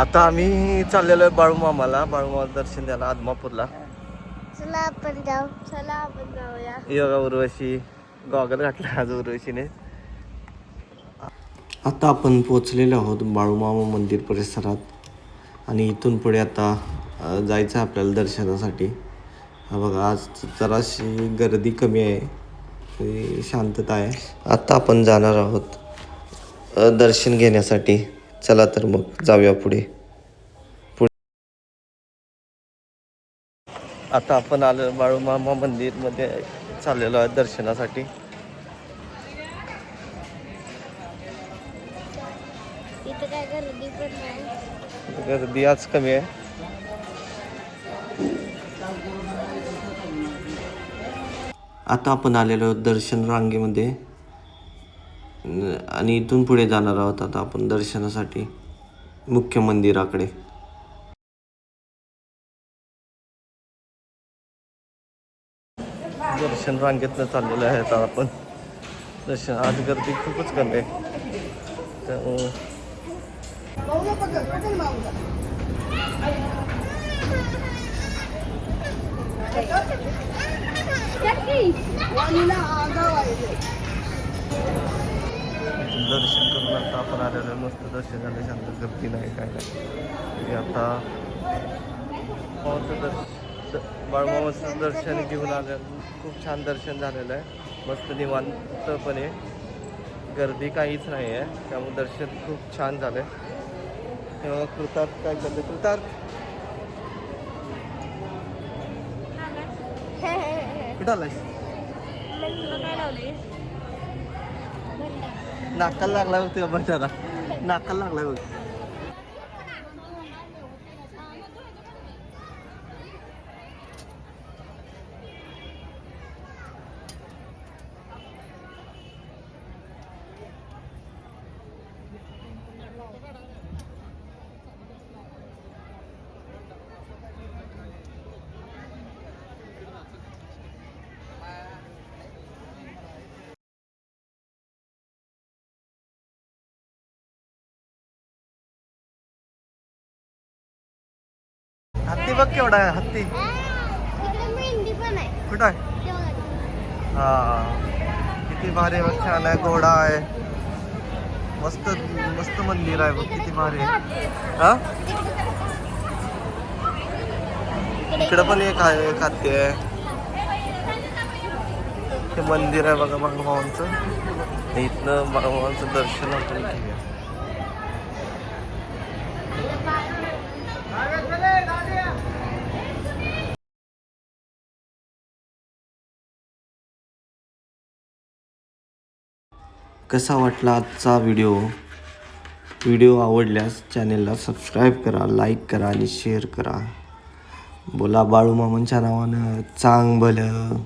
आता आम्ही चाललेलो आहे बाळूमामाला. बाळूमामा दर्शन द्यायला आदमापूरला. चला आपण जाऊ. चला आपण जाऊया. योगा उर्वशी गॉगल घातला आज उर्वशीने. आता आपण पोचलेलो आहोत बाळूमामा मंदिर परिसरात. आणि इथून पुढे आता जायचं आहे आपल्याला दर्शनासाठी. हा बघा आज जराशी गर्दी कमी आहे. शांतता आहे. आता आपण जाणार आहोत दर्शन घेण्यासाठी. चला तर मग जाऊया पुढे. आता आपण आलो बाळूमामा मंदिरमध्ये चाललेलो आहे दर्शनासाठी. गर्दी आज कमी आहे. आता आपण आलेलो दर्शन रांगेमध्ये. आणि इथून पुढे जाणार आहोत आता आपण दर्शनासाठी मुख्य मंदिराकडे. दर्शन रांगेतनं चाललेलं आहे आता आपण. दर्शन आज गर्दी खूपच कमी आहे. त्यामुळं दर्शन करून आता आपण आलेलो आहे. मस्त दर्शन झालं शांत गर्दी नाही काय नाही. आता बाळूमामाचं दर्शन बाळूमामाचं दर्शन घेऊन आलं खूप छान दर्शन झालेलं आहे. मस्त निवांतपणे गर्दी काहीच नाही आहे. त्यामुळे दर्शन खूप छान झालं तेव्हा कृतार्थ काय करते कृतार्थ? कुठं आलाय नाकाला लागला बघ तुझ्या बंधारा नाकाला लागला बघ. हत्ती बघ केवढा आहे हत्ती. कुठं आहे. हा. किती भारी बघ छान आहे घोडा आहे. मस्त मस्त मंदिर आहे बघ किती भारी आहे. हा? इकडं पण एक आहे एक हत्ती आहे. ते मंदिर आहे बघा बाळूमामांचं इथनं बाळूमामांचं दर्शन आपण घेऊया. कसा वाटला आजचा व्हिडिओ? व्हिडिओ आवडल्यास चॅनेलला सबस्क्राईब करा लाईक करा आणि शेअर करा. बोला बाळूमामांच्या नावानं चांग भलं